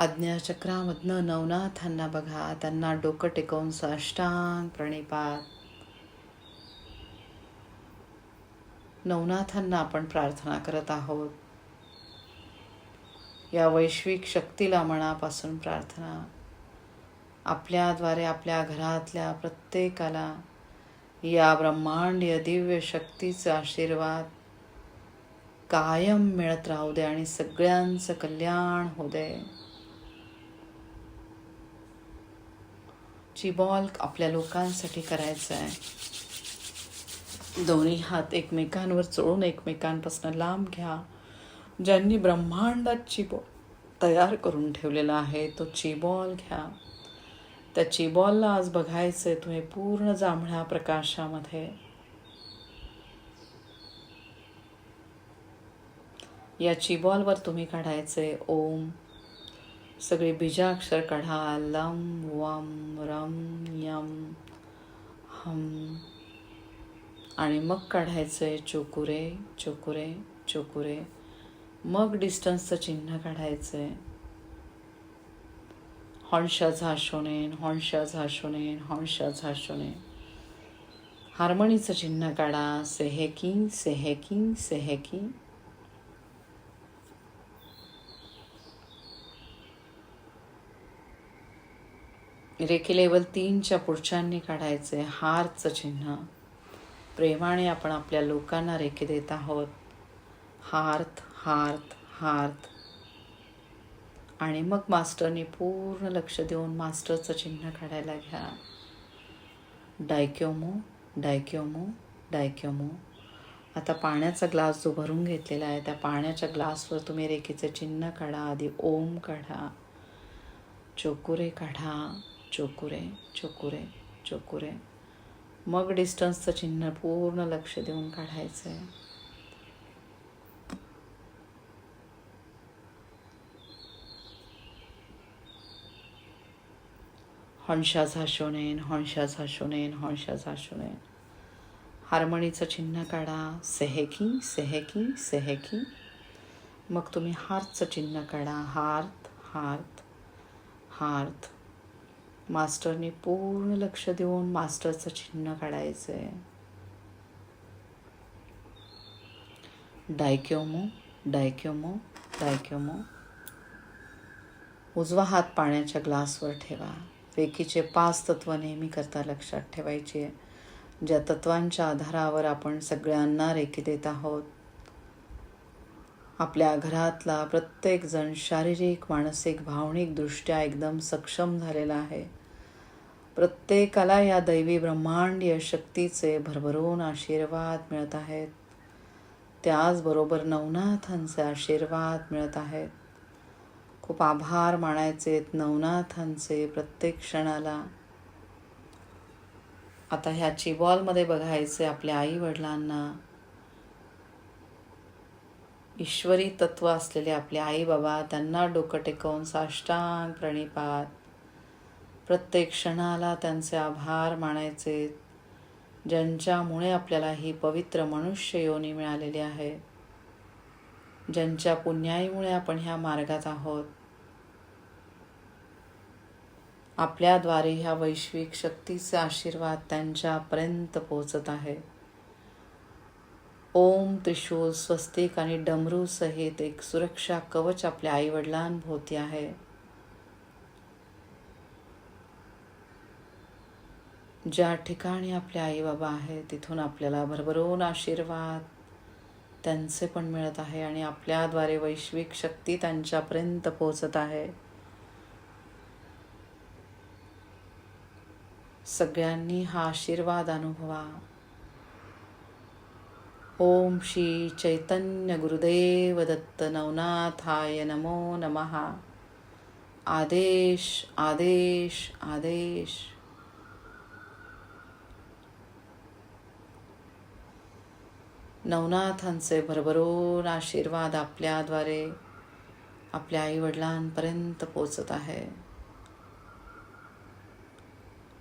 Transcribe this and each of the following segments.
आज्ञाचक्रामधनं नवनाथांना बघा. त्यांना डोकं टेकवून साष्टांग प्रणिपात. नवनाथांना आपण प्रार्थना करत आहोत. या वैश्विक शक्तीला मनापासून प्रार्थना. आपल्याद्वारे आपल्या घरातल्या प्रत्येकाला या ब्रह्मांडीय दिव्य शक्तीचा आशीर्वाद कायम मिळत राहू दे आणि सगळ्यांचं कल्याण होऊ दे. चिबॉल आपल्या लोकांसाठी करायचं आहे. दोन्ही हात एकमेकांवर चोळून एकमेकांपासून लांब घ्या. ज्यांनी ब्रह्मांडात चिबॉल तयार करून ठेवलेला आहे तो चिबॉल घ्या. त्या चिबॉलला आज बघायचंय तुम्ही पूर्ण जांभळ्या प्रकाशामध्ये. या चिबॉलवर तुम्ही काढायचे ओम. सगळे बीजाक्षर काढा. लम वम रम यम हम. आणि मग काढायचं आहे चोकुरे चोकुरे चोकुरे. मग डिस्टन्सचं चिन्ह काढायचं आहे हॉन्शा झाशोनेन हॉन्शा झाशोनेन हॉन्शा झाशोनेन. हार्मणीचं चिन्ह काढा. सेहेकी सेहेकी सेहेकी रेखी लेवल तीनच्या पुढच्यांनी काढायचे हारचं चिन्ह. प्रेमाने आपण आपल्या लोकांना रेखे देत आहोत. हार्थ हार्थ हार्थ. आणि मग मास्टरनी पूर्ण लक्ष देऊन मास्टरचं चिन्ह काढायला घ्या. डायक्योमो डायक्योमो डायक्योमो. आता पाण्याचा ग्लास जो भरून घेतलेला आहे त्या पाण्याच्या ग्लासवर तुम्ही रेखेचं चिन्ह काढा. आधी ओम काढा. चोकुरे काढा. चोकुरे चोकुरे चोकुरे. मग डिस्टन्सचं चिन्ह पूर्ण लक्ष देऊन काढायचं आहे हॉन्शा झाशोनेन हॉन्शा झाशोनेन हॉन्शा झाशोनेन. हार्मणीचं चिन्ह काढा. सेहेकी सेहेकी सेहेकी. मग तुम्ही हार्थचं चिन्ह काढा. हार्थ हार्थ हार्थ मास्टरने पूर्ण लक्ष देऊन मास्टरचं चिन्ह काढायचं आहे डायक्योमो डायक्योमो डायक्योमो. उजवा हात पाण्याच्या ग्लासवर ठेवा. रेकीचे पाच तत्व नेहमी करता लक्षात ठेवायची. आहे ज्या तत्वांच्या आधारावर आपण सगळ्यांना रेकी देत आहोत. आपल्या घरातला प्रत्येकजण शारीरिक मानसिक भावनिक दृष्ट्या एकदम सक्षम झालेला आहे. प्रत्येकाला या दैवी ब्रह्मांडीय शक्तीचे भरभरून आशीर्वाद मिळत आहेत. त्याचबरोबर नवनाथांचे आशीर्वाद मिळत आहेत. खूप आभार मानायचे नवनाथांचे प्रत्येक क्षणाला. आता ह्या चिबॉलमध्ये बघायचे आपल्या आई वडिलांना ईश्वरी तत्व असलेले आपले आई बाबा त्यांना डोकं टेकवून साष्टांग प्रणिपात. प्रत्येक क्षणाला त्यांचे आभार मानायचे ज्यांच्यामुळे आपल्याला ही पवित्र मनुष्य योनी मिळालेली आहे. ज्यांच्या पुण्याईमुळे आपण ह्या मार्गात आहोत. आपल्याद्वारे ह्या वैश्विक शक्तीचे आशीर्वाद त्यांच्यापर्यंत पोहोचत आहे. ओम त्रिशूल स्वस्तिक आणि डमरू सहित एक सुरक्षा कवच आपल्या आईवडिलांभोवती आहे. ज्या ठिकाणी आपले आई बाबा तिथून आपल्याला भरभरून आशीर्वाद त्यांचे पण मिळत आहे आणि आपल्याद्वारे वैश्विक शक्ती त्यांच्यापर्यंत पोहोचत आहे. सगळ्यांनी हा आशीर्वाद अनुभवा. ओम श्री चैतन्य गुरुदेव दत्त नवनाथाय नमो नमहा आदेश आदेश आदेश. नवनाथांचे भरभरून आशीर्वाद आपल्याद्वारे आपल्या आईवडिलांपर्यंत पोचत आहे.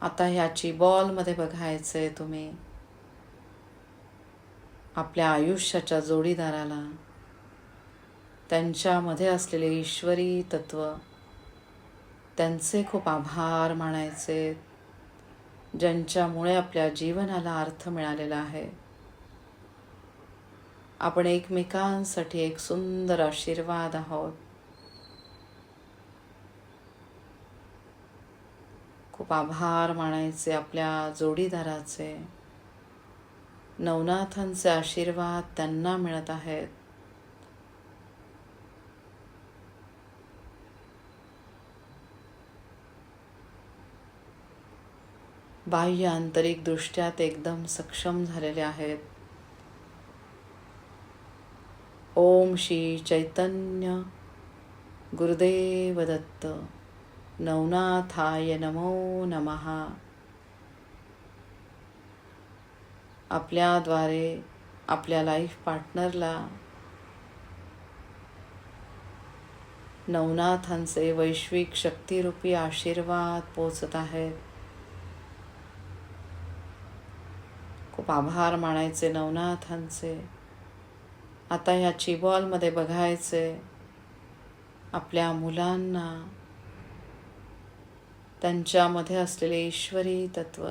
आता ह्याची बॉलमध्ये बघायचंय तुम्ही. आपल्या आयुष्याच्या जोडीदाराला. त्यांच्यामध्ये असलेले ईश्वरी तत्व. त्यांचे खूप आभार मानायचे ज्यांच्यामुळे आपल्या जीवनाला अर्थ मिळालेला आहे. आपण एकमेकांसाठी एक सुंदर आशीर्वाद आहोत. खूप आभार मानायचे आपल्या जोडीदाराचे. नवनाथांचे आशीर्वाद त्यांना मिळत आहेत. बाह्य आंतरिकदृष्ट्या ते एकदम सक्षम झालेले आहेत. ओम श्री चैतन्य गुरुदेवदत्त नवनाथाय नमो नमहा आपल्याद्वारे आपल्या लाईफ पार्टनरला नवनाथांचे वैश्विक शक्तिरूपी आशीर्वाद पोचत आहेत. खूप आभार मानायचे नवनाथांचे. आता ह्या चिबॉलमध्ये बघायचे. आपल्या मुलांना. त्यांच्यामध्ये असलेले ईश्वरी तत्व.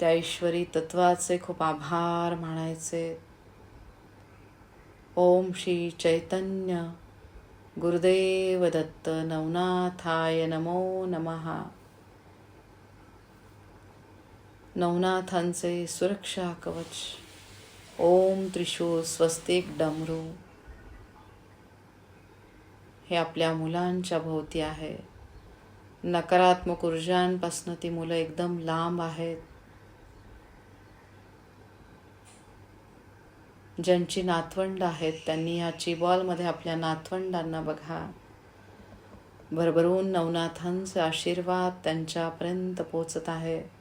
त्या ईश्वरी तत्वाचे खूप आभार मानायचे. ओम श्री चैतन्य. गुरुदेव दत्त नवनाथाय नमो नमहा नवनाथांचे सुरक्षा कवच. ओम त्रिशूळ स्वस्तिक डमरू. हे आपल्या मुलांच्या भोवती आहे. नकारात्मक ऊर्जांपासून ती मुलं एकदम लांब आहेत. ज्यांची नातवंड आहेत त्यांनी या चिबॉलमध्ये आपल्या नातवंडांना बघा. भरभरून नवनाथांचे आशीर्वाद त्यांच्यापर्यंत पोचत आहे.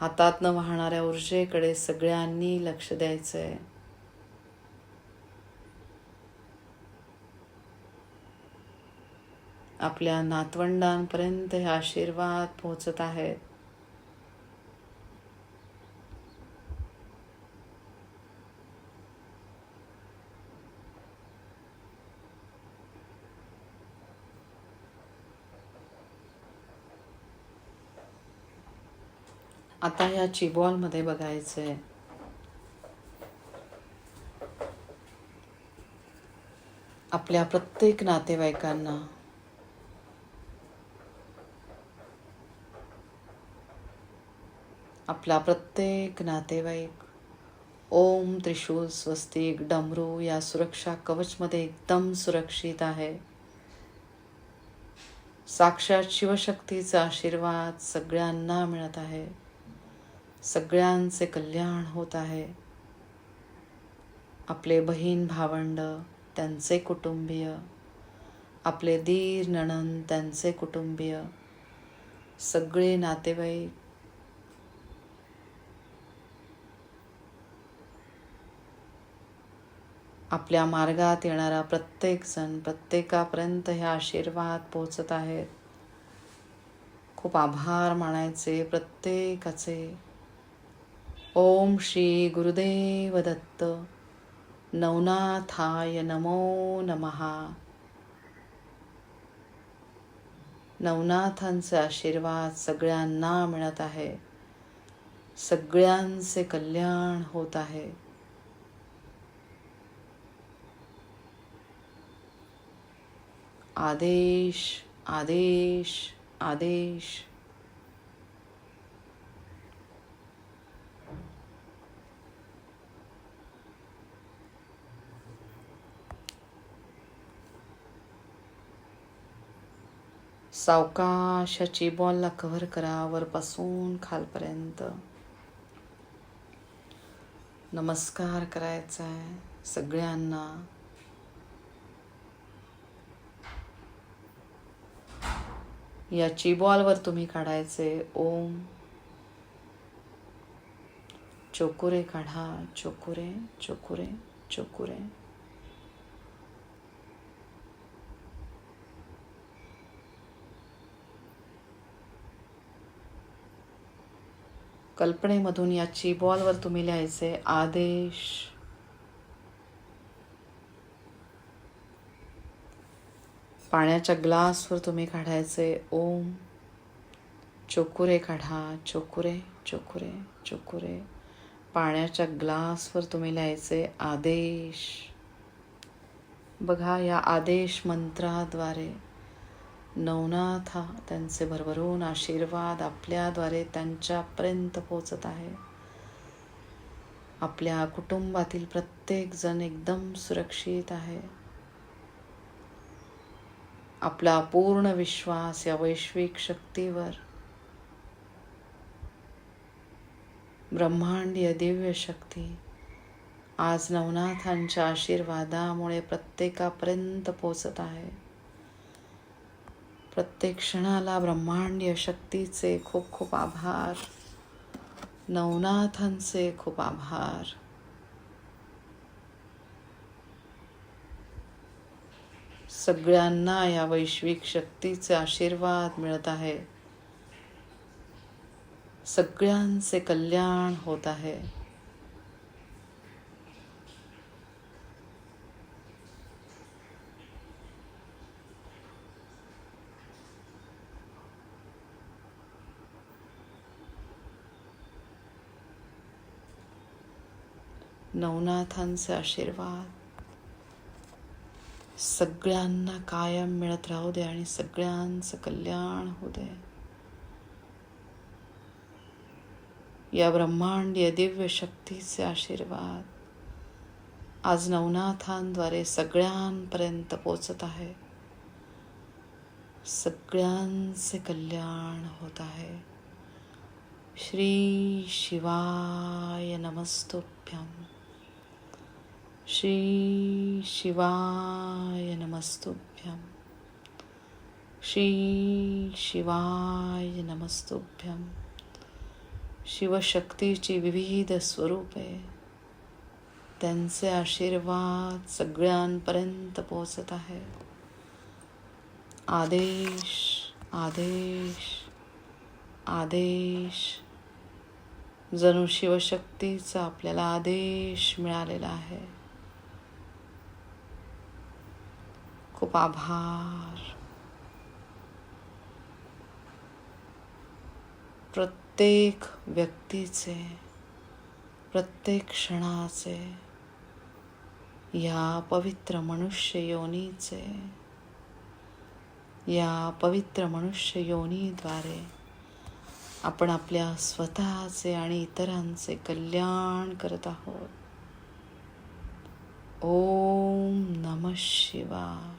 हातातनं वाहणाऱ्या ऊर्जेकडे सगळ्यांनी लक्ष द्यायचं आहे आपल्या नातवंडांपर्यंत हे आशीर्वाद पोहोचत आहेत. आता या चिबॉलमध्ये बघायचं. आहे आपल्या प्रत्येक नातेवाईकांना. आपला प्रत्येक नातेवाईक. ओम त्रिशूल स्वस्तिक डमरू या सुरक्षा कवचमध्ये एकदम सुरक्षित आहे. साक्षात शिवशक्तीचा आशीर्वाद सगळ्यांना मिळत आहे. सगळ्यांचे कल्याण होत आहे. आपले बहीण भावंड त्यांचे कुटुंबीय. आपले दीर नणन त्यांचे कुटुंबीय. सगळे नातेवाईक. आपल्या मार्गात येणारा प्रत्येक जण प्रत्येकापर्यंत हे आशीर्वाद पोचत आहेत. खूप आभार मानायचे प्रत्येकाचे. ओम श्री गुरुदेव दत्त नवनाथाय नमो नमहा नवनाथांचे आशीर्वाद सगळ्यांना मिळत आहे. सगळ्यांचे कल्याण होत आहे. आदेश आदेश आदेश. सावकाशाची बॉलला कव्हर करा वरपासून खालपर्यंत. नमस्कार करायचा आहे सगळ्यांना. या चिबॉलवर तुम्ही काढायचे ओम. चोकुरे काढा चोकुरे चोकुरे चोकुरे. कल्पनेमधून या बॉलवर तुम्ही लिहायचे आदेश. पाण्याच्या ग्लासवर तुम्ही काढायचे ओम. चोकुरे काढा चोकुरे चोकुरे चोकुरे. पाण्याच्या ग्लासवर तुम्ही लिहायचे आदेश. बघा या आदेश मंत्राद्वारे. नवनाथ त्यांचे भरभरून आशीर्वाद आपल्याद्वारे त्यांच्यापर्यंत पोचत आहे. आपल्या कुटुंबातील प्रत्येक जण एकदम सुरक्षित आहे. आपला पूर्ण विश्वास या वैश्विक शक्तीवर. ब्रह्मांडीय दिव्य शक्ती आज नवनाथांच्या आशीर्वादामुळे प्रत्येकापर्यंत पोचत आहे. प्रत्येक क्षणाला ब्रह्मांडीय शक्तीचे खूप खूप आभार. नवनाथांचे खूप आभार. सगळ्यांना या वैश्विक शक्तीचे आशीर्वाद मिळत आहे. सगळ्यांचे कल्याण होत आहे. नवनाथांचे आशीर्वाद. सगळ्यांना कायम मिळत राहू दे आणि सगळ्यांचं कल्याण होऊ दे. या ब्रह्मांडीय दिव्य शक्तीचे आशीर्वाद आज नवनाथांद्वारे सगळ्यांपर्यंत पोचत आहे. सगळ्यांचे कल्याण होत आहे. श्री शिवाय नमस्तुभ्यम. श्री शिवाय नमस्तुभ्यम श्री शिवाय नमस्तुभ्यम शिवशक्तीची विविध स्वरूपे त्यांचे आशीर्वाद सगळ्यांपर्यंत पोचत आहे. आदेश आदेश आदेश. जणू शिवशक्तीचा आपल्याला आदेश मिळालेला आहे. खूप आभार। प्रत्येक व्यक्तीचे प्रत्येक क्षणाचे या पवित्र मनुष्य योनीचे या पवित्र मनुष्य योनीद्वारे आपण आपल्या स्वतःचे आणि इतरांचे कल्याण करत आहोत. ओम नम शिवाय.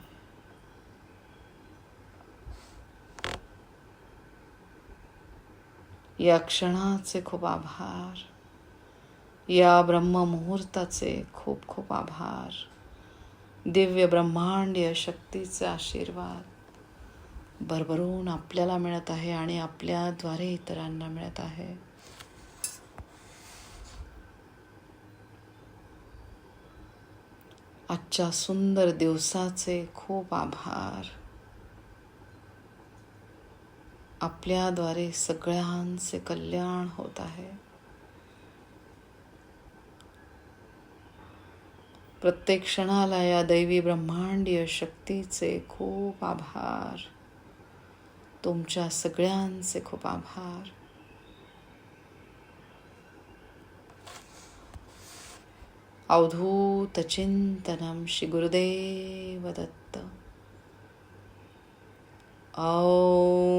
या क्षणाचे खूप आभार. या ब्रह्ममुहूर्ताचे खूप खूप आभार. दिव्य ब्रह्मांडीय शक्तीचे आशीर्वाद भरभरून आपल्याला मिळत आहे आणि आपल्याद्वारे इतरांना मिळत आहे. आजच्या सुंदर दिवसाचे खूप आभार. आपल्याद्वारे सगळ्यांचे कल्याण होत आहे. प्रत्येक क्षणाला या दैवी ब्रह्मांडीय शक्तीचे खूप आभार. तुमच्या सगळ्यांचे खूप आभार. अवधूत चिंतनम श्री गुरुदेव दत्त. ॐ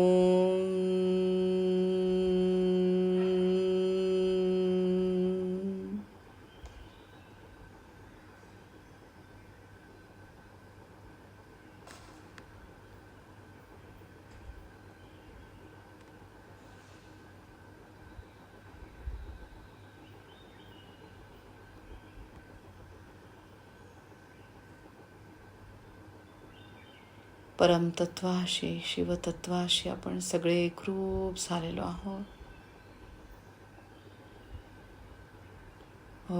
परमतत्वाशी शिवतत्वाशी आपण सगळे एकरूप झालेलो आहोत. हो,